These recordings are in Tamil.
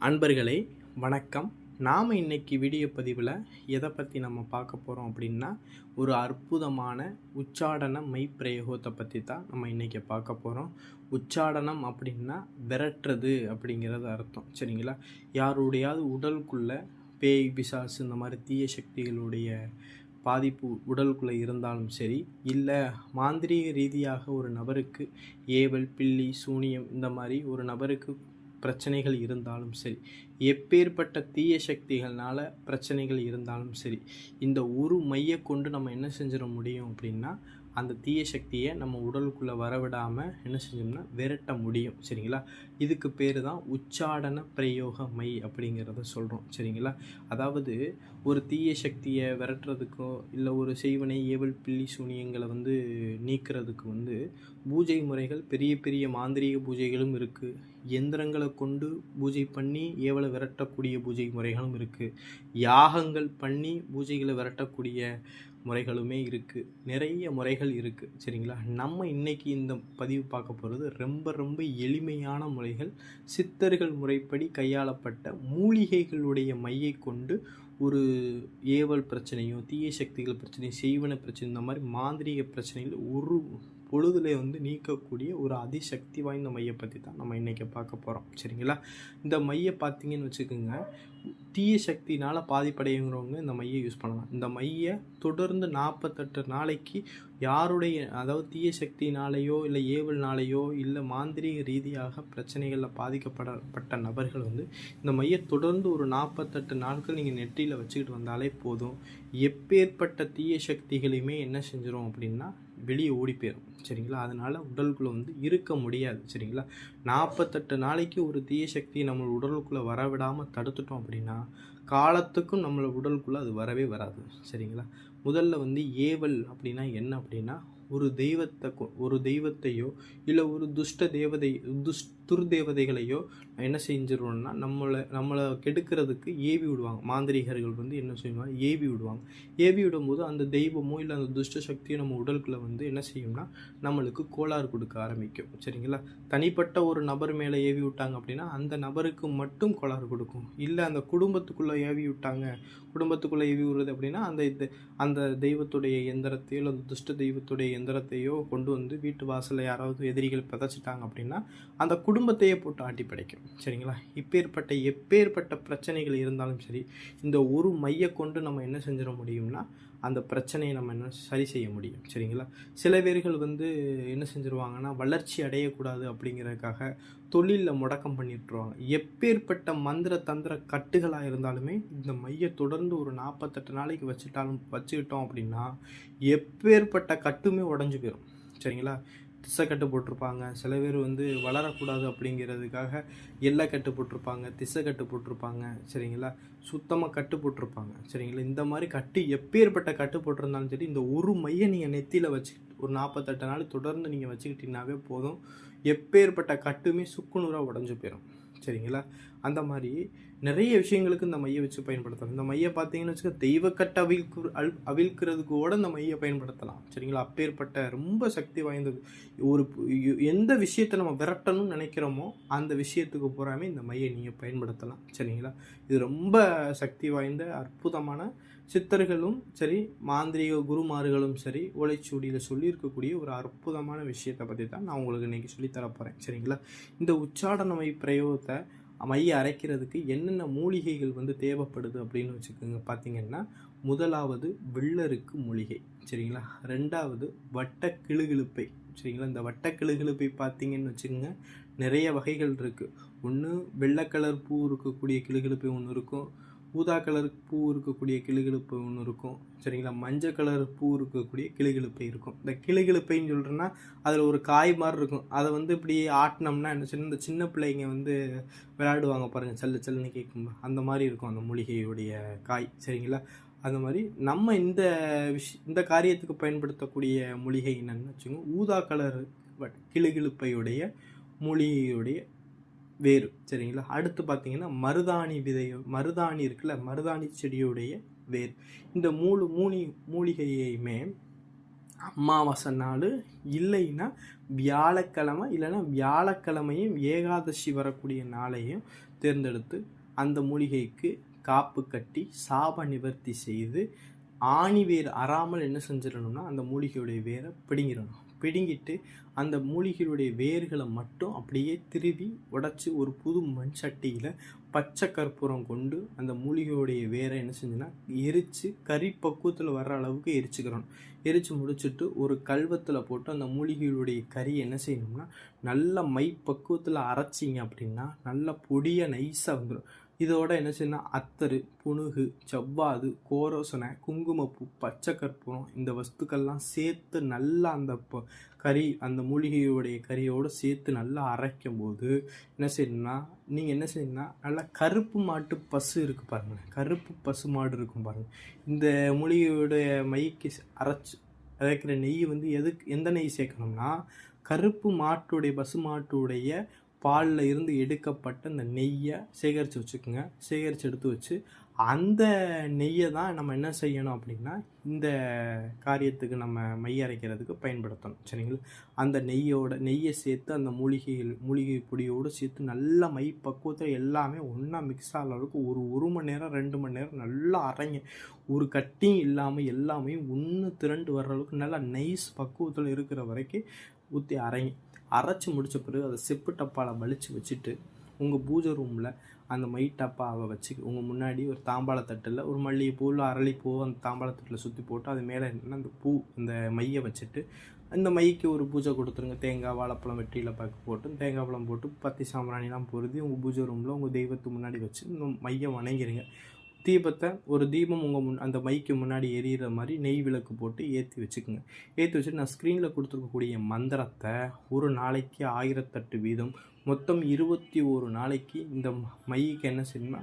அன்பர்களே வணக்கம். நாம் இன்றைக்கி வீடியோ பதிவில் எதை பற்றி நம்ம பார்க்க போகிறோம் அப்படின்னா ஒரு அற்புதமான உச்சாடன மெய்ப்பிரயோகத்தை பற்றி தான் நம்ம இன்றைக்கி பார்க்க போகிறோம் உச்சாடனம் அப்படின்னா விரட்டுறது அப்படிங்கிறது அர்த்தம் சரிங்களா? யாருடையாவது உடலுக்குள்ளே பேய் பிசாசு இந்த மாதிரி தீய சக்திகளுடைய பாதிப்பு உடலுக்குள்ளே இருந்தாலும் சரி இல்லை மாந்திரீக ரீதியாக ஒரு நபருக்கு ஏவல் பில்லி சூனியம் இந்த மாதிரி ஒரு நபருக்கு பிரச்சனைகள் இருந்தாலும் சரி. எப்பேற்பட்ட தீய சக்திகள்னால பிரச்சனைகள் இருந்தாலும் சரி. இந்த ஒரு மைய கொண்டு நம்ம என்ன செஞ்சிட முடியும் அப்படின்னா அந்த தீய சக்தியை நம்ம உடலுக்குள்ளே வரவிடாமல் என்ன செஞ்சோம்னா விரட்ட முடியும். சரிங்களா? இதுக்கு பேர் தான் உச்சாடன பிரயோக மை அப்படிங்கிறத சொல்கிறோம் சரிங்களா? அதாவது ஒரு தீய சக்தியை விரட்டுறதுக்கோ இல்லை ஒரு செய்வனை ஏவல் பில்லி சூனியங்களை வந்து நீக்கிறதுக்கு வந்து பூஜை முறைகள் பெரிய பெரிய மாந்திரீக பூஜைகளும் இருக்குது எந்திரங்களை கொண்டு பூஜை பண்ணி ஏவலை விரட்டக்கூடிய பூஜை முறைகளும் இருக்குது யாகங்கள் பண்ணி பூஜைகளை விரட்டக்கூடிய முறைகளுமே இருக்குது நிறைய முறைகள் இருக்குது சரிங்களா? நம்ம இன்றைக்கி இந்த பதிவு பார்க்க போகிறது ரொம்ப ரொம்ப எளிமையான முறைகள். சித்தர்கள் முறைப்படி கையாளப்பட்ட மூலிகைகளுடைய மையை கொண்டு ஒரு ஏவல் பிரச்சனையும் தீய சக்திகள் பிரச்சனையும் செய்வன பிரச்சனை இந்த மாதிரி மாந்திரீக பிரச்சனைகள் ஒரு பொழுதுல வந்து நீக்கக்கூடிய ஒரு அதிசக்தி வாய்ந்த மையை பற்றி தான் நம்ம இன்றைக்கி பார்க்க போகிறோம் சரிங்களா? இந்த மையை பார்த்தீங்கன்னு வச்சுக்கோங்க தீய சக்தினால் பாதிப்படைங்கிறவங்க இந்த மையை யூஸ் பண்ணலாம். இந்த மையை தொடர்ந்து நாற்பத்தெட்டு நாளைக்கு யாருடைய அதாவது தீய சக்தினாலேயோ இல்லை ஏவல்னாலேயோ இல்லை மாந்திரீக ரீதியாக பிரச்சனைகளில் பாதிக்கப்படப்பட்ட நபர்கள் வந்து இந்த மையை தொடர்ந்து ஒரு நாற்பத்தெட்டு நாட்கள் நீங்கள் நெற்றியில் வச்சுக்கிட்டு வந்தாலே போதும். எப்பேற்பட்ட தீய சக்திகளையுமே என்ன செஞ்சிடும் அப்படின்னா வெளியே ஓடி போயிடும் சரிங்களா? அதனால் உடலுக்குள்ளே வந்து இருக்க முடியாது சரிங்களா? நாற்பத்தெட்டு நாளைக்கு ஒரு தீய சக்தி நம்ம உடலுக்குள்ளே வரவிடாமல் தடுத்துட்டோம் அப்படின்னா காலத்துக்கும் நம்மளை உடலுக்குள்ளே அது வரவே வராது சரிங்களா? முதல்ல வந்து ஏவல் அப்படின்னா என்ன அப்படின்னா ஒரு தெய்வத்தை ஒரு தெய்வத்தையோ இல்லை ஒரு துஷ்ட தேவதை துஷ் துர்தேவதைகளையோ என்ன செஞ்சிருவோம்னா நம்மளை நம்மளை கெடுக்கிறதுக்கு ஏவி விடுவாங்க. மாந்திரிகர்கள் வந்து என்ன செய்வாங்க? ஏவி விடுவாங்க. ஏவி விடும்போது அந்த தெய்வமோ இல்லை அந்த துஷ்ட சக்தியோ நம்ம உடலுக்குள்ள வந்து என்ன செய்யும்னா நம்மளுக்கு கோளாறு கொடுக்க ஆரம்பிக்கும். சரிங்களா? தனிப்பட்ட ஒரு நபர் மேலே ஏவி விட்டாங்க அப்படின்னா அந்த நபருக்கு மட்டும் கோளாறு கொடுக்கும். இல்லை அந்த குடும்பத்துக்குள்ளே ஏவி விட்டாங்க குடும்பத்துக்குள்ளே ஏவி விடுறது அப்படின்னா அந்த இது அந்த தெய்வத்துடைய எந்திரத்தையோ இல்லை அந்த துஷ்ட தெய்வத்துடைய எந்திரத்தையோ கொண்டு வந்து வீட்டு வாசலில் யாராவது எதிரிகள் பிதைச்சிட்டாங்க அப்படின்னா அந்த குடும்பத்தையே போட்டு ஆட்டி படைக்கும். சரிங்களா? இப்பேற்பட்ட எப்பேற்பட்ட பிரச்சனைகள் இருந்தாலும் சரி இந்த ஒரு மைய கொண்டு நம்ம என்ன செஞ்சிட முடியும்னா அந்த பிரச்சனையை நம்ம என்ன சரி செய்ய முடியும். சரிங்களா? சில பேர்கள் வந்து என்ன செஞ்சுருவாங்கன்னா வளர்ச்சி அடையக்கூடாது அப்படிங்கிறதுக்காக தொழிலில் முடக்கம் பண்ணிட்டுருவாங்க. எப்பேற்பட்ட மந்திர தந்திர கட்டுகளாக இருந்தாலுமே இந்த மைய தொடர்ந்து ஒரு நாற்பத்தெட்டு நாளைக்கு வச்சுட்டாலும் வச்சுக்கிட்டோம் அப்படின்னா எப்பேற்பட்ட கட்டுமே உடஞ்சி போயிடும் சரிங்களா? திசை கட்டு போட்டிருப்பாங்க சில பேர் வந்து வளரக்கூடாது அப்படிங்கிறதுக்காக எல்லை கட்டு போட்டிருப்பாங்க திசை கட்டு போட்டிருப்பாங்க சரிங்களா? சுத்தமாக கட்டு போட்டிருப்பாங்க சரிங்களா? இந்த மாதிரி கட்டு எப்பேற்பட்ட கட்டு போட்டிருந்தாலும் சரி இந்த ஒரு மைய நீங்கள் நெத்தியில் வச்சு ஒரு நாற்பத்தெட்டு நாள் தொடர்ந்து நீங்கள் வச்சுக்கிட்டீங்கன்னாவே போதும். எப்பேற்பட்ட கட்டுமே சுக்குநூறாக உடஞ்சி போயிடும் சரிங்களா? அந்த மாதிரி நிறைய விஷயங்களுக்கு இந்த மையை வச்சு பயன்படுத்தலாம். இந்த மையை பார்த்தீங்கன்னு வச்சுக்க தெய்வக்கட்டை அவிழ்க்கு அல் அவிழ்க்கிறதுக்கு கூட இந்த மையை பயன்படுத்தலாம். சரிங்களா? அப்பேற்பட்ட ரொம்ப சக்தி வாய்ந்தது. ஒரு எந்த விஷயத்தை நம்ம விரட்டணும்னு நினைக்கிறோமோ அந்த விஷயத்துக்கு பூராமே இந்த மையை நீங்கள் பயன்படுத்தலாம். சரிங்களா? இது ரொம்ப சக்தி வாய்ந்த அற்புதமான சித்தர்களும் சரி மாந்திரிக குருமார்களும் சரி ஓலைச்சுவடியில் சொல்லியிருக்கக்கூடிய ஒரு அற்புதமான விஷயத்தை பற்றி தான் நான் உங்களுக்கு இன்றைக்கி சொல்லித்தரப்போகிறேன் சரிங்களா? இந்த உச்சாடன மை பிரயோகத்தை மைய அரைக்கிறதுக்கு என்னென்ன மூலிகைகள் வந்து தேவைப்படுது அப்படின்னு வச்சுக்கோங்க. பார்த்தீங்கன்னா முதலாவது வெள்ளருக்கு மூலிகை சரிங்களா? ரெண்டாவது வட்ட கிளுகிழுப்பை சரிங்களா? இந்த வட்ட கிளுகிழுப்பை பார்த்தீங்கன்னு வச்சுக்கோங்க நிறைய வகைகள் இருக்குது ஒன்று வெள்ளை கலர் பூ இருக்கக்கூடிய கிளுகிழுப்பை ஒன்று இருக்கும். ஊதா கலர் பூ இருக்கக்கூடிய கிளுகிழுப்பு ஒன்று இருக்கும். சரிங்களா? மஞ்சள் கலர் பூ இருக்கக்கூடிய கிளுகிழுப்பை இருக்கும். இந்த கிளுகிழுப்பைன்னு சொல்கிறேன்னா அதில் ஒரு காய் மாதிரி இருக்கும். அதை வந்து இப்படி ஆட்டினோம்னா என்ன சின்ன இந்த சின்ன பிள்ளைங்க வந்து விளையாடுவாங்க பாருங்கள் செல்லு செல்லுன்னு கேட்கும்போது. அந்த மாதிரி இருக்கும் அந்த மூலிகையுடைய காய். சரிங்களா? அந்த மாதிரி நம்ம இந்த விஷ் இந்த காரியத்துக்கு பயன்படுத்தக்கூடிய மூலிகை என்னென்னு வச்சுக்கோங்க. ஊதா கலர் வட்- கிளுகிழுப்பையுடைய மூலிகையுடைய வேறு சரிங்களா? அடுத்து பார்த்தீங்கன்னா மருதாணி விதை மருதாணி இருக்குல்ல மருதாணி செடியுடைய வேர். இந்த மூணு மூணி மூலிகையுமே அமாவாசை நாள் இல்லைன்னா வியாழக்கிழமை இல்லைன்னா வியாழக்கிழமையும் ஏகாதசி வரக்கூடிய நாளையும் தேர்ந்தெடுத்து அந்த மூலிகைக்கு காப்பு கட்டி சாப நிவர்த்தி செய்து ஆணி வேர் அறாமல் என்ன செஞ்சிடணும்னா அந்த மூலிகையுடைய வேரை பிடுங்கிடணும். பிடுங்கிட்டு அந்த மூலிகையுடைய வேர்களை மட்டும் அப்படியே திருவி உடச்சி ஒரு புது மண் சட்டியில் பச்சை கற்பூரம் கொண்டு அந்த மூலிகையுடைய வேரை என்ன செஞ்சுன்னா எரித்து கறி பக்குவத்தில் வர்ற அளவுக்கு எரிச்சுக்கிறோம். எரித்து முடிச்சுட்டு ஒரு கல்வத்தில் போட்டு அந்த மூலிகையுடைய கறி என்ன செய்யணும்னா நல்ல மை பக்குவத்தில் அரைச்சிங்க அப்படின்னா நல்ல பொடியாக நைஸாக வந்துடும் இதோட என்ன செய்யணும் அத்தரு புணுகு செவ்வாது கோரோசனை குங்குமப்பூ பச்சை கற்பூரம் இந்த வஸ்துக்கள்லாம் சேர்த்து நல்லா அந்த ப- கறி அந்த மூலிகையுடைய கறியோடு சேர்த்து நல்லா அரைக்கும் போது என்ன செய்யணும்னா நீங்கள் என்ன செய்யணும்னா நல்லா கருப்பு மாட்டு பசு இருக்குது பாருங்கள் கருப்பு பசு மாடு இருக்கும் பாருங்கள் இந்த மூலிகையுடைய மைக்கு அரைச்சி அரைக்கிற நெய் வந்து எதுக்கு எந்த நெய் சேர்க்கணும்னா கருப்பு மாட்டுடைய பசு மாட்டுடைய பாலில் இருந்து எடுக்கப்பட்ட அந்த நெய்யை சேகரித்து வச்சுக்கோங்க. சேகரித்து எடுத்து வச்சு அந்த நெய்யை தான் நம்ம என்ன செய்யணும் அப்படின்னா இந்த காரியத்துக்கு நம்ம மை அரைக்கிறதுக்கு பயன்படுத்தணும். சரிங்களா? அந்த நெய்யோட நெய்யை சேர்த்து அந்த மூலிகைகள் மூலிகை பொடியோடு சேர்த்து நல்ல மை பக்குவத்தில் எல்லாமே ஒன்றா மிக்ஸ் ஆகிற அளவுக்கு ஒரு ஒரு மணி நேரம் ரெண்டு மணி நேரம் நல்லா அரைங்க. ஒரு கட்டியும் இல்லாமல் எல்லாமே ஒன்று திரண்டு வர்ற அளவுக்கு நல்லா நைஸ் பக்குவத்தில் இருக்கிற வரைக்கும் ஊற்றி அரைங்க. அரைச்சி முடித்த பிறகு அதை செப்பு டப்பாவில் வலித்து வச்சுட்டு உங்கள் பூஜை ரூமில் அந்த மை டப்பாவை வச்சு உங்கள் முன்னாடி ஒரு தாம்பாளத்தட்டில் ஒரு மல்லிகைப்பூ இல்லை அரளிப்பூ அந்த தாம்பாளத்தட்டில் சுற்றி போட்டு அது மேலே என்னென்னா அந்த பூ அந்த மையை வச்சுட்டு அந்த மைக்கு ஒரு பூஜை கொடுத்துருங்க. தேங்காய் வாழைப்பழம் வெற்றியில் பாக்கு போட்டு தேங்காய் பழம் போட்டு பத்தி சாம்பிராணிலாம் பொருதி உங்கள் பூஜை ரூமில் உங்கள் தெய்வத்துக்கு முன்னாடி வச்சு இந்த மையை வணங்கிடுங்க தீபத்தை ஒரு தீபம் உங்கள் முன் அந்த மைக்கு முன்னாடி எரியிற மாதிரி நெய் விளக்கு போட்டு ஏற்றி வச்சுக்கோங்க. ஏற்றி வச்சுட்டு நான் ஸ்க்ரீனில் கொடுத்துருக்கக்கூடிய மந்திரத்தை ஒரு நாளைக்கு ஆயிரத்தெட்டு வீதம் மொத்தம் இருபத்தி ஒரு நாளைக்கு இந்த மைக்கு என்ன செய்யணும்னா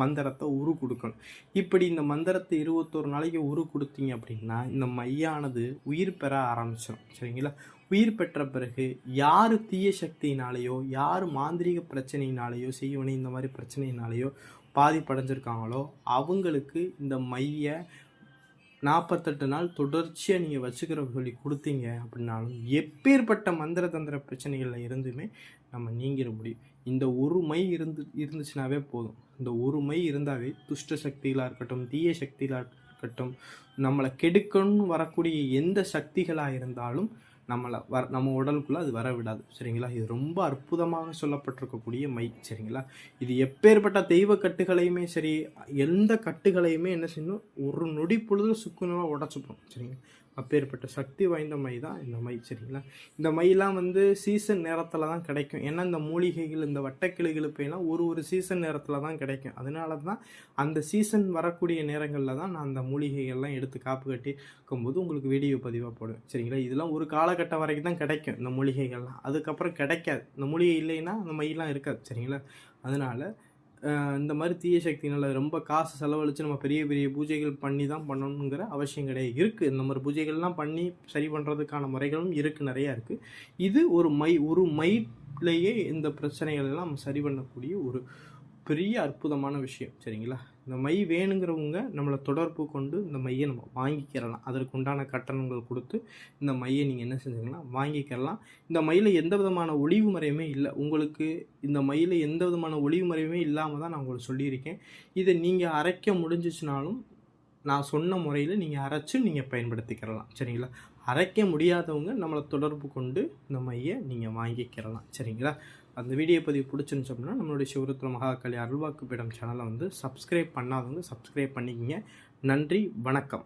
மந்திரத்தை உரு கொடுக்கணும். இப்படி இந்த மந்திரத்தை இருபத்தொரு நாளைக்கு உரு கொடுத்தீங்க அப்படின்னா இந்த மையானது உயிர் பெற ஆரம்பிச்சிடும் சரிங்களா? உயிர் பெற்ற பிறகு யார் தீய சக்தியினாலேயோ யார் மாந்திரீக பிரச்சனையினாலேயோ செய்வனை இந்த மாதிரி பிரச்சனையினாலேயோ பாதிப்படைஞ்சிருக்காங்களோ அவங்களுக்கு இந்த மைய நாற்பத்தெட்டு நாள் தொடர்ச்சியாக நீங்கள் வச்சுக்கிற சொல்லி கொடுத்தீங்க அப்படின்னாலும் எப்பேற்பட்ட மந்திர தந்திர பிரச்சனைகளில் இருந்துமே நம்ம நீங்கிட முடியும். இந்த ஒரு மை இருந்து இருந்துச்சுனாவே போதும். இந்த ஒரு மை இருந்தாவே துஷ்ட சக்திகளாக இருக்கட்டும் தீய சக்திகளாக இருக்கட்டும் நம்மளை கெடுக்கணும்னு வரக்கூடிய எந்த சக்திகளாக இருந்தாலும் நம்மளை வர நம்ம உடலுக்குள்ளே அது வர விடாது. சரிங்களா? இது ரொம்ப அற்புதமாக சொல்லப்பட்டிருக்கக்கூடிய மை சரிங்களா? இது எப்பேற்பட்ட தெய்வ கட்டுகளையுமே சரி எந்த கட்டுகளையுமே என்ன செய்யணும்? ஒரு நொடி பொழுது சுக்குநூறாக உடச்சிப்போம் சரிங்களா? அப்பேற்பட்ட சக்தி வாய்ந்த மை தான் இந்த மை சரிங்களா? இந்த மைலாம் வந்து சீசன் நேரத்தில் தான் கிடைக்கும். ஏன்னா இந்த மூலிகைகள் இந்த வட்டக்கிளிகளுப்பெல்லாம் ஒரு ஒரு சீசன் நேரத்தில் தான் கிடைக்கும். அதனால தான் அந்த சீசன் வரக்கூடிய நேரங்களில் தான் நான் அந்த மூலிகைகள்லாம் எடுத்து காப்பு கட்டி இருக்கும்போது உங்களுக்கு வீடியோ பதிவாக போடுவேன். சரிங்களா? இதெல்லாம் ஒரு காலகட்டம் வரைக்கும் தான் கிடைக்கும் இந்த மூலிகைகள்லாம். அதுக்கப்புறம் கிடைக்காது. இந்த மூலிகை இல்லைன்னா அந்த மையெல்லாம் இருக்காது சரிங்களா? அதனால் இந்த மாதிரி தீய சக்தினால் ரொம்ப காசு செலவழித்து நம்ம பெரிய பெரிய பூஜைகள் பண்ணி தான் பண்ணணுங்கிற அவசியம் கிடையாது. இருக்குது இந்த மாதிரி பூஜைகள்லாம் பண்ணி சரி பண்ணுறதுக்கான முறைகளும் இருக்குது நிறையா இருக்குது இது ஒரு மை ஒரு மைட்லேயே இந்த பிரச்சனைகள் எல்லாம் நம்ம சரி பண்ணக்கூடிய ஒரு பெரிய அற்புதமான விஷயம் சரிங்களா? இந்த மை வேணுங்கிறவங்க நம்மளை தொடர்பு கொண்டு இந்த மையை நம்ம வாங்கிக்கிறலாம். அதற்கு உண்டான கட்டணங்கள் கொடுத்து இந்த மையை நீங்கள் என்ன செஞ்சீங்கன்னா வாங்கிக்கிறலாம் இந்த மயில எந்த விதமான ஒளிவு முறையுமே இல்லை. உங்களுக்கு இந்த மயில எந்த விதமான ஒளிவு முறையுமே இல்லாமல் தான் நான் உங்களுக்கு சொல்லியிருக்கேன். இதை நீங்கள் அரைக்க முடிஞ்சிச்சுனாலும் நான் சொன்ன முறையில் நீங்கள் அரைச்சு நீங்கள் பயன்படுத்திக்கிறலாம் சரிங்களா? அரைக்க முடியாதவங்க நம்மளை தொடர்பு கொண்டு இந்த மையை நீங்கள் வாங்கிக்கிறலாம் சரிங்களா? அந்த வீடியோ பதிவு பிடிச்சிருந்துச்சு அப்படின்னா நம்மளுடைய சிவருத்திர மகாகாளி அருள்வாக்கு பீடம் சேனலை வந்து சப்ஸ்கிரைப் பண்ணாதவங்க சப்ஸ்கிரைப் பண்ணிக்கிங்க. நன்றி வணக்கம்.